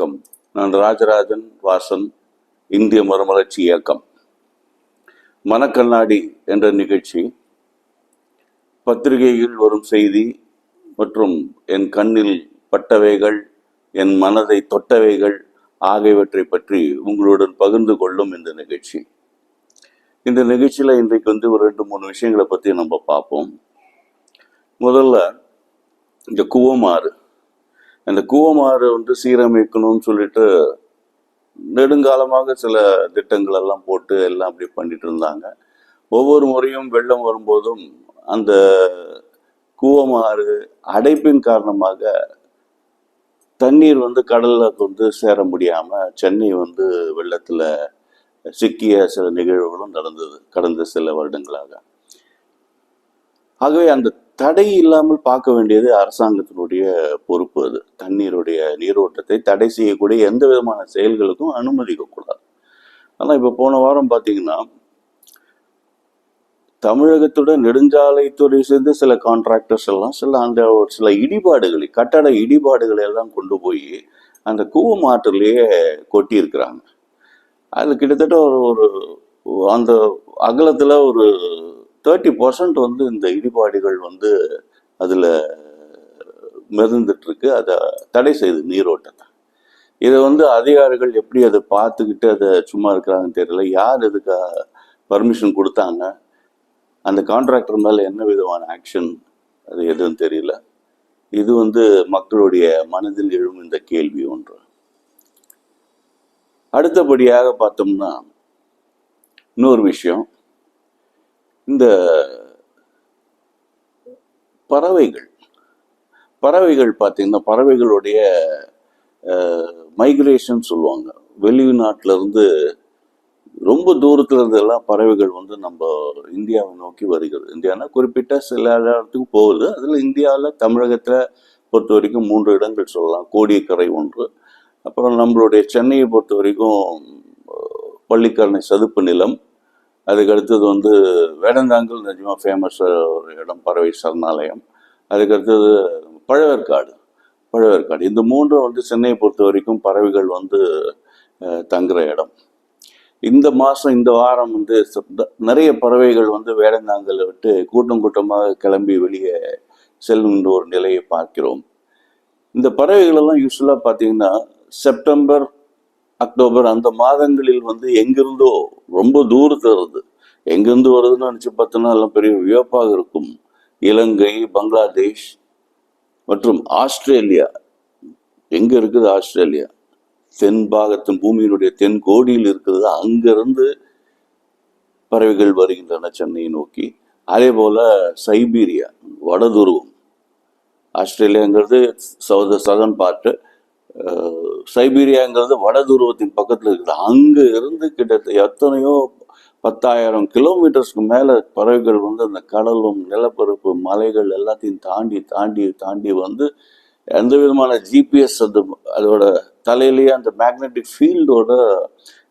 வணக்கம். நான் ராஜராஜன் வாசன் இந்திய மறுமலர்ச்சி இயக்கம். மனக்கண்ணாடி என்ற நிகழ்ச்சி. பத்திரிகையில் வரும் செய்தி மற்றும் என் கண்ணில் பட்டவைகள் என் மனதை தொட்டவைகள் ஆகியவற்றை பற்றி உங்களுடன் பகிர்ந்து கொள்ளும் இந்த நிகழ்ச்சி. இந்த நிகழ்ச்சியில் இன்றைக்கு வந்து ஒரு ரெண்டு மூணு விஷயங்களை பற்றி நம்ம பார்ப்போம். முதல்ல இந்த குவமாறு. அந்த கூவமாறு வந்து சீரமைக்கணும்னு சொல்லிட்டு நெடுங்காலமாக சில திட்டங்கள் எல்லாம் போட்டு எல்லாம் அப்படி பண்ணிட்டு இருந்தாங்க. ஒவ்வொரு முறையும் வெள்ளம் வரும்போதும் அந்த கூவமாறு அடைப்பின் காரணமாக தண்ணீர் வந்து கடல்ல வந்து சேர முடியாமல் சென்னை வந்து வெள்ளத்தில் சிக்கிய சில நிகழ்வுகளும் நடந்தது கடந்த சில வருடங்களாக. ஆகவே அந்த தடை இல்லாமல் பார்க்க வேண்டியது அரசாங்கத்தினுடைய பொறுப்பு அது. தண்ணீருடைய நீரோட்டத்தை தடை செய்யக்கூடிய எந்த விதமான செயல்களுக்கும் அனுமதிக்கக்கூடாது. ஆனால் இப்போ போன வாரம் பார்த்தீங்கன்னா தமிழகத்துடன் நெடுஞ்சாலைத்துறை சேர்ந்து சில கான்ட்ராக்டர்ஸ் எல்லாம் சில அந்த ஒரு சில இடிபாடுகளை கட்டட இடிபாடுகளை எல்லாம் கொண்டு போய் அந்த கூவம் ஆற்றிலேயே கொட்டியிருக்கிறாங்க. அது கிட்டத்தட்ட ஒரு ஒரு அந்த அகலத்தில் ஒரு தேர்ட்டி பர்சன்ட் வந்து இந்த இடிபாடுகள் வந்து அதில் மிதந்துட்டுருக்கு. அதை தடை செய்து நீரோட்டத்தை. இதை வந்து அதிகாரிகள் எப்படி அதை பார்த்துக்கிட்டு அதை சும்மா இருக்கிறாங்கன்னு தெரியல. யார் இதுக்கு பர்மிஷன் கொடுத்தாங்க? அந்த கான்ட்ராக்டர் மேலே என்ன விதமான ஆக்ஷன் அது எதுவும் தெரியல. இது வந்து மக்களுடைய மனதில் எழும் இந்த கேள்வி ஒன்று. அடுத்தபடியாக பார்த்தோம்னா இன்னொரு விஷயம். இந்த பறவைகள் பறவைகள் பார்த்தீங்கன்னா பறவைகளுடைய மைக்ரேஷன் சொல்லுவாங்க. வெளிநாட்டிலிருந்து ரொம்ப தூரத்தில் இருந்தெல்லாம் பறவைகள் வந்து நம்ம இந்தியாவை நோக்கி வருகிறது. இந்தியானா குறிப்பிட்ட சில இடத்துக்கு போகுது. அதில் இந்தியாவில் தமிழகத்தில் பொறுத்த வரைக்கும் மூன்று இடங்கள் சொல்லலாம். கோடியக்கரை ஒன்று. அப்புறம் நம்மளுடைய சென்னையை பொறுத்த வரைக்கும் பள்ளிக்கரணை சதுப்பு நிலம். அதுக்கு அடுத்தது வந்து வேடந்தாங்கல் நிஜமாக ஃபேமஸ் ஒரு இடம் பறவை சரணாலயம். அதுக்கு அடுத்தது பழவேற்காடு பழவேற்காடு. இந்த மூன்றும் வந்து சென்னையை பொறுத்த வரைக்கும் பறவைகள் வந்து தங்குற இடம். இந்த மாதம் இந்த வாரம் வந்து நிறைய பறவைகள் வந்து வேடந்தாங்கலை விட்டு கூட்டம் கூட்டமாக கிளம்பி வெளியே செல்லுன்ற ஒரு நிலையை பார்க்கிறோம். இந்த பறவைகள் எல்லாம் யூஸ்வலாக பார்த்தீங்கன்னா செப்டம்பர் அக்டோபர் அந்த மாதங்களில் வந்து எங்கிருந்தோ ரொம்ப தூரத்தில் இருந்து. எங்கிருந்து வருதுன்னு நினச்சி பார்த்தோன்னா எல்லாம் பெரிய வியப்பாக இருக்கும். இலங்கை பங்களாதேஷ் மற்றும் ஆஸ்திரேலியா. எங்கே இருக்குது ஆஸ்திரேலியா? தென் பாகத்தின் பூமியினுடைய தென் கோடியில் இருக்கிறது. அங்கிருந்து பறவைகள் வருகின்றன சென்னையை நோக்கி. அதே போல் சைபீரியா வடதுருவம். ஆஸ்திரேலியாங்கிறது சவுத சதன் பார்ட்டு. சைபீரியாங்கிறது வடதுருவத்தின் பக்கத்தில் இருக்குது. அங்கே இருந்து கிட்டத்தட்ட எத்தனையோ பத்தாயிரம் கிலோமீட்டர்ஸ்க்கு மேலே பறவைகள் வந்து அந்த கடலும் நிலப்பரப்பு மலைகள் எல்லாத்தையும் தாண்டி தாண்டி தாண்டி வந்து எந்த விதமான ஜிபிஎஸ் அந்த அதோட தலையிலேயே அந்த மேக்னெட்டிக் ஃபீல்டோட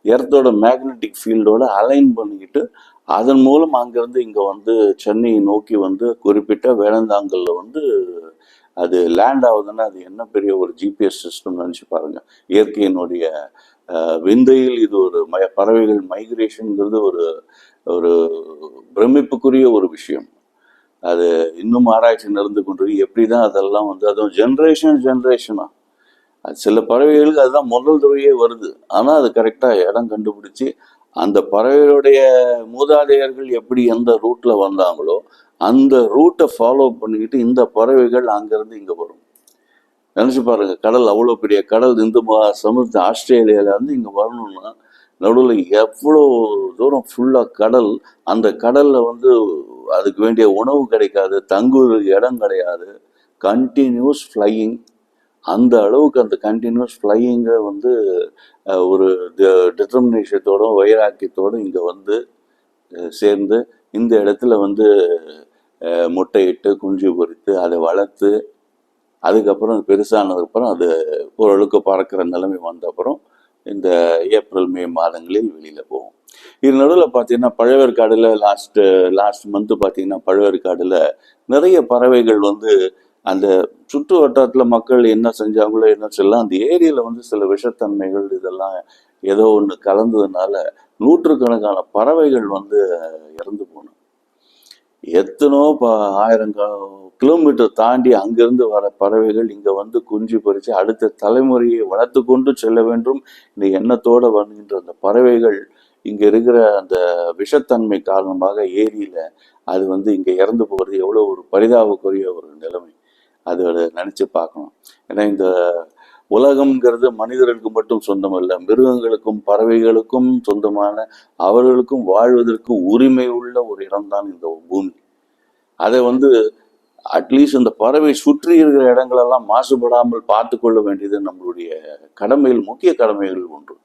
எர்த்தோட மேக்னெட்டிக் ஃபீல்டோட அலைன் பண்ணிக்கிட்டு அதன் மூலம் அங்கேருந்து இங்கே வந்து சென்னையை நோக்கி வந்து குறிப்பிட்ட வேளந்தாங்கல்ல வந்து அது லேண்ட் ஆகுதுன்னா அது என்ன பெரிய ஒரு ஜிபிஎஸ் சிஸ்டம் நினச்சி பாருங்க. இயற்கையினுடைய விந்தையில் இது ஒரு மய பறவைகள் மைக்ரேஷனுங்கிறது ஒரு ஒரு பிரமிப்புக்குரிய ஒரு விஷயம். அது இன்னும் ஆராய்ச்சி நடந்து கொண்டு எப்படி தான் அதெல்லாம் வந்து அதுவும் ஜென்ரேஷன் ஜென்ரேஷனாக அது சில பறவைகளுக்கு அதுதான் முதல் தடவையே வருது. ஆனால் அது கரெக்டாக இடம் கண்டுபிடிச்சி அந்த பறவைகளுடைய மூதாதையர்கள் எப்படி எந்த ரூட்டில் வந்தாங்களோ அந்த ரூட்டை ஃபாலோ பண்ணிக்கிட்டு இந்த பறவைகள் அங்கேருந்து இங்கே வரும். நினச்சி பாருங்க கடல் அவ்வளோ பெரிய கடல் இந்த மா- சமுத்திர ஆஸ்திரேலியாவிலேருந்து இங்கே வரணும்னா நடுவில் எவ்வளோ தூரம் ஃபுல்லாக கடல் அந்த கடலில் வந்து அதுக்கு வேண்டிய உணவு கிடைக்காது தங்குவதற்கு இடம் கிடையாது. கண்டினியூஸ் ஃப்ளையிங் அந்த அளவுக்கு அந்த கண்டினியூஸ் ஃப்ளையிங்கை வந்து ஒரு டிட்டர்மினேஷத்தோடும் வைராக்கியத்தோடும் இங்கே வந்து சேர்ந்து இந்த இடத்துல வந்து முட்டையிட்டு குஞ்சு பொரித்து அதை வளர்த்து அதுக்கப்புறம் அது பெருசானதுக்கப்புறம் அது ஓரளவுக்கு பறக்கிற நிலைமை வந்தப்புறம் இந்த ஏப்ரல் மே மாதங்களில் வெளியில் போகும். இது நடுவில் பார்த்தீங்கன்னா பழவேற்காடில் லாஸ்ட்டு லாஸ்ட் மந்த்து பார்த்தீங்கன்னா பழவேற்காடில் நிறைய பறவைகள் வந்து அந்த சுற்று வட்டாரத்தில் மக்கள் என்ன செஞ்சாங்களோ என்ன செய்யலாம் அந்த ஏரியில் வந்து சில விஷத்தன்மைகள் இதெல்லாம் ஏதோ ஒன்று கலந்ததுனால நூற்றுக்கணக்கான பறவைகள் வந்து இறந்து போனோம் எத்தனோ ப ஆயிரம் கிலோமீட்டர் தாண்டி அங்கிருந்து வர பறவைகள் இங்கே வந்து குஞ்சு பறித்து அடுத்த தலைமுறையை வளர்த்து கொண்டு செல்ல வேண்டும் இந்த எண்ணத்தோடு வருகின்ற அந்த பறவைகள் இங்கே இருக்கிற அந்த விஷத்தன்மை காரணமாக ஏரியில் அது வந்து இங்கே இறந்து போகிறது எவ்வளோ ஒரு பரிதாபக்குரிய ஒரு நிலைமை. அதை நினச்சி பார்க்கணும். ஏன்னா இந்த உலகம்ங்கிறது மனிதர்களுக்கு மட்டும் சொந்தம் இல்லை மிருகங்களுக்கும் பறவைகளுக்கும் சொந்தமான அவர்களுக்கும் வாழ்வதற்கு உரிமை உள்ள ஒரு இடம்தான் இந்த பூமி. அதை வந்து அட்லீஸ்ட் இந்த பறவை சுற்றி இருக்கிற இடங்களெல்லாம் மாசுபடாமல் பார்த்து கொள்ள வேண்டியது நம்மளுடைய கடமைகள் முக்கிய கடமைகள் ஒன்று.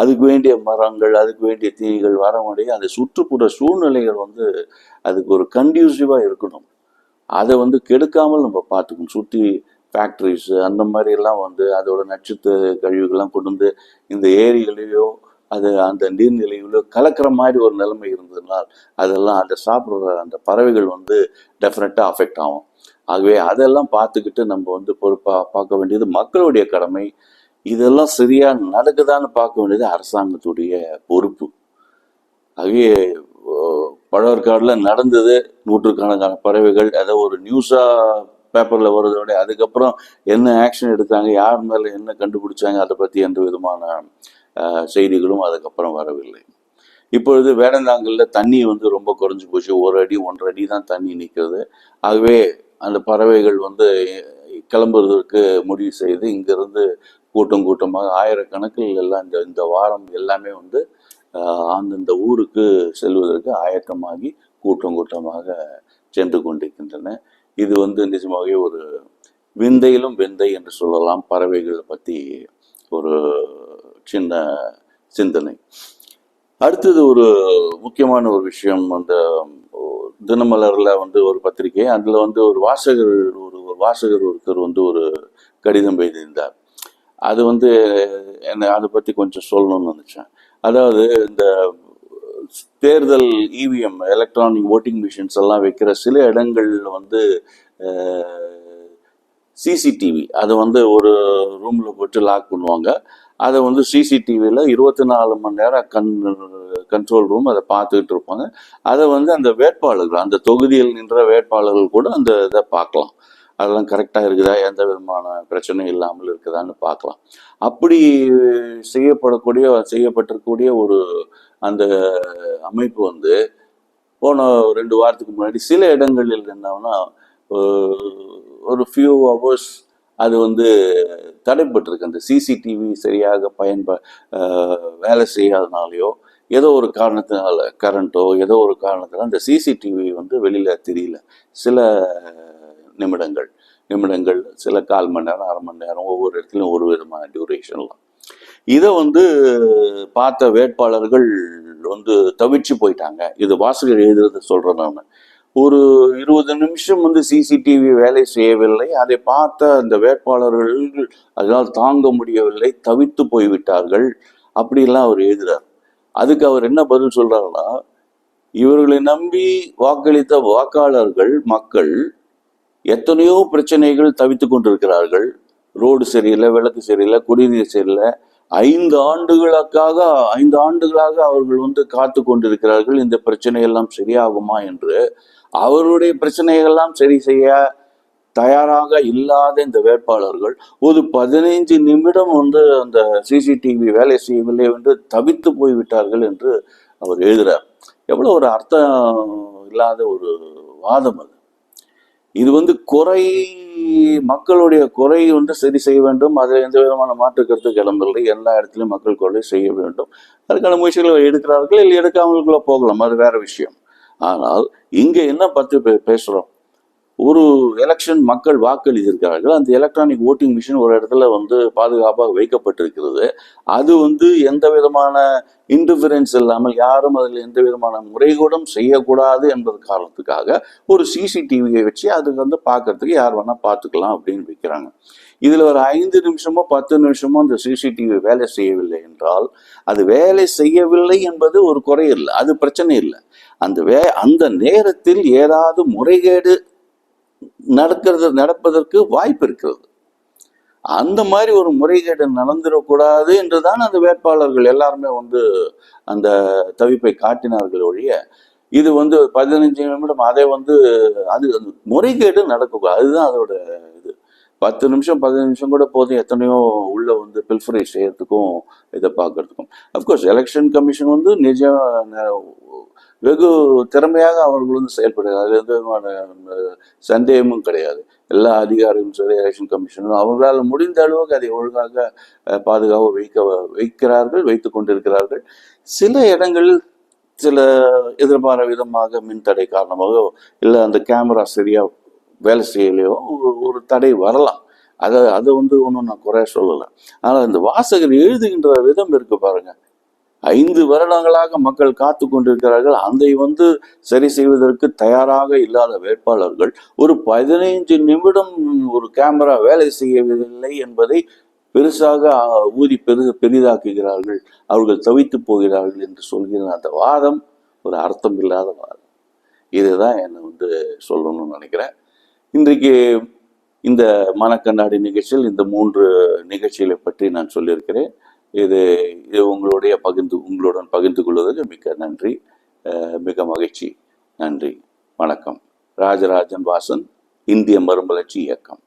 அதுக்கு வேண்டிய மரங்கள் அதுக்கு வேண்டிய தீனிகள் வர அந்த சுற்றுப்புற சூழ்நிலைகள் வந்து அதுக்கு ஒரு கண்டியூசிவாக இருக்கணும். அதை வந்து கெடுக்காமல் நம்ம பார்த்துக்கணும் சுற்றி ஃபேக்ட்ரிஸு அந்த மாதிரி எல்லாம் வந்து அதோட நட்சத்திர கழிவுகள்லாம் கொண்டு வந்து இந்த ஏரிகளையோ அது அந்த நீர்நிலைகளோ கலக்கிற மாதிரி ஒரு நிலைமை இருந்ததுனால் அதெல்லாம் அந்த சாப்பிட்ற அந்த பறவைகள் வந்து டெஃபினட்டாக அஃபெக்ட் ஆகும். ஆகவே அதெல்லாம் பார்த்துக்கிட்டு நம்ம வந்து பொறுப்பாக பார்க்க வேண்டியது மக்களுடைய கடமை. இதெல்லாம் சரியாக நடக்குதான்னு பார்க்க வேண்டியது அரசாங்கத்துடைய பொறுப்பு. ஆகவே பழவர்காடில் நடந்தது நூற்றுக்கணக்கான பறவைகள் ஏதோ ஒரு நியூஸாக பேப்பரில் வருதோட அதுக்கப்புறம் என்ன ஆக்ஷன் எடுத்தாங்க யார் மேலே என்ன கண்டுபிடிச்சாங்க அதை பற்றி எந்த விதமான செய்திகளும் அதுக்கப்புறம் வரவில்லை. இப்பொழுது வேடந்தாங்கல்ல தண்ணி வந்து ரொம்ப குறைஞ்சி போச்சு. ஒரு அடி ஒன்றரை அடி தான் தண்ணி நிற்கிறது ஆகவே அந்த பறவைகள் வந்து கிளம்புறதுக்கு முடிவு செய்து இங்கிருந்து கூட்டம் கூட்டமாக ஆயிரக்கணக்கில் எல்லாம் இந்த இந்த வாரம் எல்லாமே வந்து அந்தந்த ஊருக்கு செல்வதற்கு ஆயத்தமாகி கூட்டம் கூட்டமாக சென்று கொண்டிருக்கின்றன. இது வந்து நிஜமாகவே ஒரு விந்தையிலும் விந்தை என்று சொல்லலாம். பறவைகளை பற்றி ஒரு சின்ன சிந்தனை. அடுத்தது ஒரு முக்கியமான ஒரு விஷயம் அந்த தினமலரில் வந்து ஒரு பத்திரிகை அதில் வந்து ஒரு வாசகர் ஒரு வாசகர் ஒருத்தர் வந்து ஒரு கடிதம் எழுதியிருந்தார். அது வந்து என்னை அதை பற்றி கொஞ்சம் சொல்லணும்னு நினைச்சேன். அதாவது இந்த தேர்தல் இவிஎம் எலக்ட்ரானிக் ஓட்டிங் மிஷின்ஸ் எல்லாம் வைக்கிற சில இடங்கள்ல வந்து சிசிடிவி அதை வந்து ஒரு ரூமில் போட்டு லாக் பண்ணுவாங்க. அதை வந்து சிசிடிவியில் இருபத்தி நாலு மணி நேரம் கண் கண்ட்ரோல் ரூம் அதை பார்த்துக்கிட்டு இருப்பாங்க. அதை வந்து அந்த வேட்பாளர்கள் அந்த தொகுதியில் நின்ற வேட்பாளர்கள் கூட அந்த இதை பார்க்கலாம். அதெல்லாம் கரெக்டாக இருக்குதா? எந்த விதமான பிரச்சனையும் இல்லாமல் இருக்குதான்னு பார்க்கலாம். அப்படி செய்யப்படக்கூடிய செய்யப்பட்டிருக்கக்கூடிய ஒரு அந்த அமைப்பு வந்து போன ரெண்டு வாரத்துக்கு முன்னாடி சில இடங்களில் என்னன்னா ஒரு ஃபியூ ஹவர்ஸ் அது வந்து தடைப்பட்டிருக்கு. அந்த சிசிடிவி சரியாக பயன்ப வேலை செய்யாதனாலையோ ஏதோ ஒரு காரணத்தினால கரண்ட்டோ ஏதோ ஒரு காரணத்தினால அந்த சிசிடிவி வந்து வெளியில் தெரியல. சில நிமிடங்கள். நிமிடங்கள் சில கால் மணி நேரம் அரை மணி நேரம் ஒவ்வொரு இடத்துலையும் ஒரு விதமான டியூரேஷன்லாம் இதை வந்து பார்த்த வேட்பாளர்கள் வந்து தவிச்சு போயிட்டாங்க. இது வாசகர் எழுதுறத சொல்றேன் நான். ஒரு இருபது நிமிஷம் வந்து சிசிடிவி வேலை செய்யவில்லை. அதை பார்த்த அந்த வேட்பாளர்கள் அதனால் தாங்க முடியவில்லை தவித்து போய்விட்டார்கள். அப்படிலாம் அவர் எழுதுறார். அதுக்கு அவர் என்ன பதில் சொல்றாருன்னா இவர்களை நம்பி வாக்களித்த வாக்காளர்கள் மக்கள் எத்தனையோ பிரச்சனைகள் தவித்து கொண்டிருக்கிறார்கள். ரோடு சரியில்லை விளக்கு சரியில்லை குடிநீர் சரியில்லை. ஐந்து ஆண்டுகளுக்காக ஐந்து ஆண்டுகளாக அவர்கள் வந்து காத்து கொண்டிருக்கிறார்கள். இந்த பிரச்சனையெல்லாம் சரியாகுமா என்று. அவருடைய பிரச்சனைகள்லாம் சரி செய்ய தயாராக இல்லாத இந்த வேட்பாளர்கள் ஒரு பதினைஞ்சு நிமிடம் வந்து அந்த சிசிடிவி வேலை செய்யவில்லை என்று தவித்து போய்விட்டார்கள் என்று அவர் எழுதுகிறார் எவ்வளோ ஒரு அர்த்தம் இல்லாத ஒரு வாதம் அது. இது வந்து குறை மக்களுடைய குறை வந்து சரி செய்ய வேண்டும். அதில் எந்த விதமான மாற்று கருத்து கிளம்பவில்லை. எல்லா இடத்துலையும் மக்கள் குறை செய்ய வேண்டும். அதுக்கான முயற்சிகளை எடுக்கிறார்கள். இல்லை எடுக்காமலுக்குள்ள போகலாம். அது வேற விஷயம். ஆனால் இங்கே என்ன பத்தி பே- பேசுகிறோம்? ஒரு எலெக்ஷன் மக்கள் வாக்களித்திருக்கிறார்கள். அந்த எலக்ட்ரானிக் ஓட்டிங் மிஷின் ஒரு இடத்துல வந்து பாதுகாப்பாக வைக்கப்பட்டிருக்கிறது. அது வந்து எந்த விதமான இன்டர்ஃபரன்ஸ் இல்லாமல் யாரும் அதில் எந்த விதமான முறைகூடம் செய்யக்கூடாது என்பது காரணத்துக்காக ஒரு சிசிடிவியை வச்சு அதுக்கு வந்து பார்க்கறதுக்கு யார் வேணால் பார்த்துக்கலாம் அப்படின்னு வைக்கிறாங்க. இதில் ஒரு ஐந்து நிமிஷமோ பத்து நிமிஷமோ அந்த சிசிடிவி வேலை செய்யவில்லை என்றால் அது வேலை செய்யவில்லை என்பது ஒரு குறை இல்லை. அது பிரச்சனை இல்லை. அந்த வே அந்த நேரத்தில் ஏதாவது முறைகேடு நடக்கிறது நடப்பதற்கு வாய்ப்பு இருக்கிறது. அந்த மாதிரி ஒரு முறைகேடு நடந்துடக்கூடாது என்றுதான் அந்த வேட்பாளர்கள் எல்லாருமே வந்து அந்த தவிப்பை காட்டினார்கள் ஒழிய இது வந்து பதினஞ்சு நிமிடம் அதை வந்து அது முறைகேடு நடக்கக்கூடாது. அதுதான் அதோட இது. பத்து நிமிஷம் பதினஞ்சு நிமிஷம் கூட போதும். எத்தனையோ உள்ளே வந்து பில்ஃபரை செய்யறதுக்கும் இதை பார்க்கறதுக்கும். அஃப்கோர்ஸ் எலெக்ஷன் கமிஷன் வந்து நிஜ வெகு திறமையாக அவர்கள் வந்து செயல்படுகிறார். அது எந்த விதமான சந்தேகமும் கிடையாது. எல்லா அதிகாரிகளும் சரி எலெக்ஷன் கமிஷனும் அவர்களால் முடிந்த அளவுக்கு அதை ஒழுங்காக அஹ், வைக்க வைக்கிறார்கள் வைத்து கொண்டிருக்கிறார்கள். சில இடங்களில் சில எதிர்பாராத விதமாக மின்தடை காரணமாக இல்லை அந்த கேமரா சரியாக வேலை செய்யலையோ ஒரு- தடை வரலாம். அதை அதை வந்து ஒன்றும் நான் குறைய சொல்லலை. ஆனால் இந்த வாசகர் எழுதுகின்ற விதம் இருக்கு பாருங்க. ஐந்து வருடங்களாக மக்கள் காத்து கொண்டிருக்கிறார்கள். அதை வந்து சரி செய்வதற்கு தயாராக இல்லாத வேட்பாளர்கள் ஒரு பதினைஞ்சு நிமிடம் ஒரு கேமரா வேலை செய்யவில்லை என்பதை பெருசாக ஊதி பெரு பெரிதாக்குகிறார்கள். அவர்கள் தவித்து போகிறார்கள் என்று சொல்கிற அந்த வாதம் ஒரு அர்த்தம் இல்லாத வாதம். இதுதான் என்னை வந்து சொல்லணும்னு நினைக்கிறேன். இன்றைக்கு இந்த மனக்கண்ணாடி நிகழ்ச்சியில் இந்த மூன்று நிகழ்ச்சிகளை பற்றி நான் சொல்லியிருக்கிறேன். இது இது உங்களுடைய பகிர்ந்து உங்களுடன் பகிர்ந்து கொள்வதற்கு மிக்க நன்றி. மிக மகிழ்ச்சி. நன்றி. வணக்கம். ராஜராஜன் வாசன் இந்திய மறுமலர்ச்சி இயக்கம்.